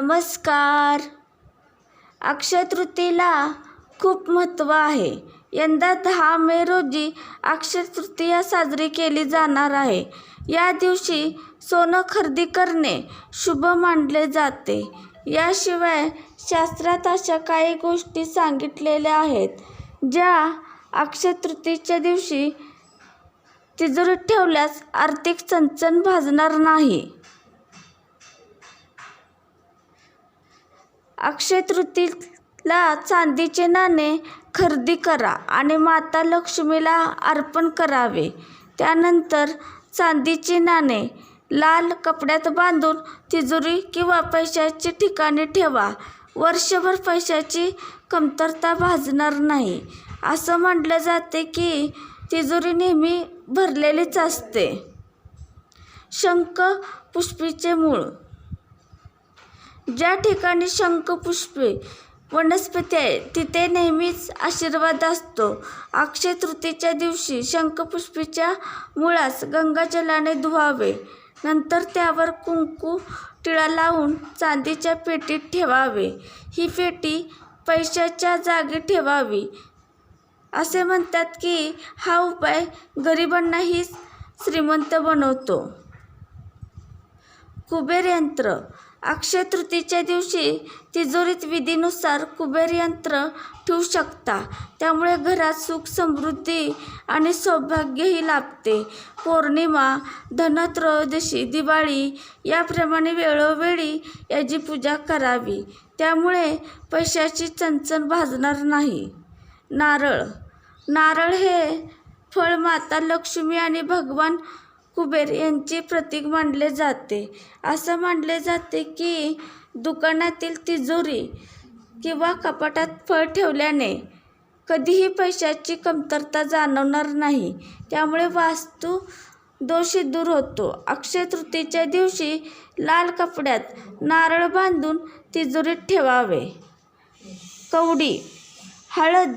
नमस्कार. अक्षय तृतीयेला खूप महत्त्व आहे. यंदा दहा मे रोजी अक्षय तृतीया साजरी केली जाणार आहे. या दिवशी सोनं खरेदी करणे शुभ मानले जाते. याशिवाय शास्त्रात अशा काही गोष्टी सांगितलेल्या आहेत ज्या अक्षय तृतीच्या दिवशी तिजोरीत ठेवल्यास आर्थिक चणचण भाजणार नाही. अक्षय तृतीयेला चांदीचे नाणे खरेदी करा आणि माता लक्ष्मीला अर्पण करावे. त्यानंतर चांदीची नाणे लाल कपड्यात बांधून तिजोरी किंवा पैशाची ठिकाणी ठेवा. वर्षभर पैशाची कमतरता भाजणार नाही. असं म्हटलं जाते की तिजोरी नेहमी भरलेलीच असते. शंख पुष्पीचे मूळ ज्या ठिकाणी शंखपुष्पे वनस्पती आहे तिथे नेहमीच आशीर्वाद असतो. अक्षय तृतीच्या दिवशी शंखपुष्पीच्या मुळास गंगाजलाने धुवावे. नंतर त्यावर कुंकू टिळा लावून चांदीच्या पेटीत ठेवावे. ही पेटी पैशाच्या जागी ठेवावी. असे म्हणतात की हा उपाय गरिबांनाही श्रीमंत बनवतो. कुबेर यंत्र अक्षय तृतीच्या दिवशी तिजोरीत विधीनुसार कुबेर यंत्र ठेवू शकता. त्यामुळे घरात सुख समृद्धी आणि सौभाग्यही लाभते. पौर्णिमा धनत्रयोदशी दिवाळी याप्रमाणे वेळोवेळी याची पूजा करावी. त्यामुळे पैशाची चणचण भाजणार नाही. नारळ. नारळ हे फळ माता लक्ष्मी आणि भगवान कुबेर यांचे प्रतीक मानले जाते. असं मानले जाते की दुकानातील तिजोरी किंवा कपाटात फळ ठेवल्याने कधीही पैशाची कमतरता जाणवणार नाही. त्यामुळे वास्तू दोषी दूर होतो. अक्षय तृतीच्या दिवशी लाल कपड्यात नारळ बांधून तिजोरीत ठेवावे. कवडी हळद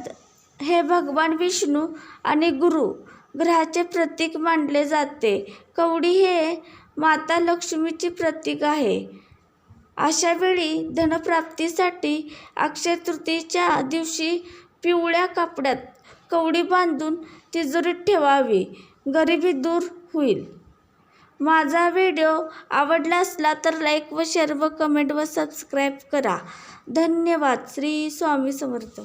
हे भगवान विष्णू आणि गुरु ग्रहाचे प्रतीक मानले जाते. कवडी हे माता लक्ष्मीचे प्रतीक आहे. अशा वेळी धनप्राप्तीसाठी अक्षय तृतीच्या दिवशी पिवळ्या कापड्यात कवडी बांधून तिजोरीत ठेवावी. गरिबी दूर होईल. माझा व्हिडिओ आवडला असला तर लाईक व शेअर व कमेंट व सबस्क्राईब करा. धन्यवाद. श्री स्वामी समर्थ.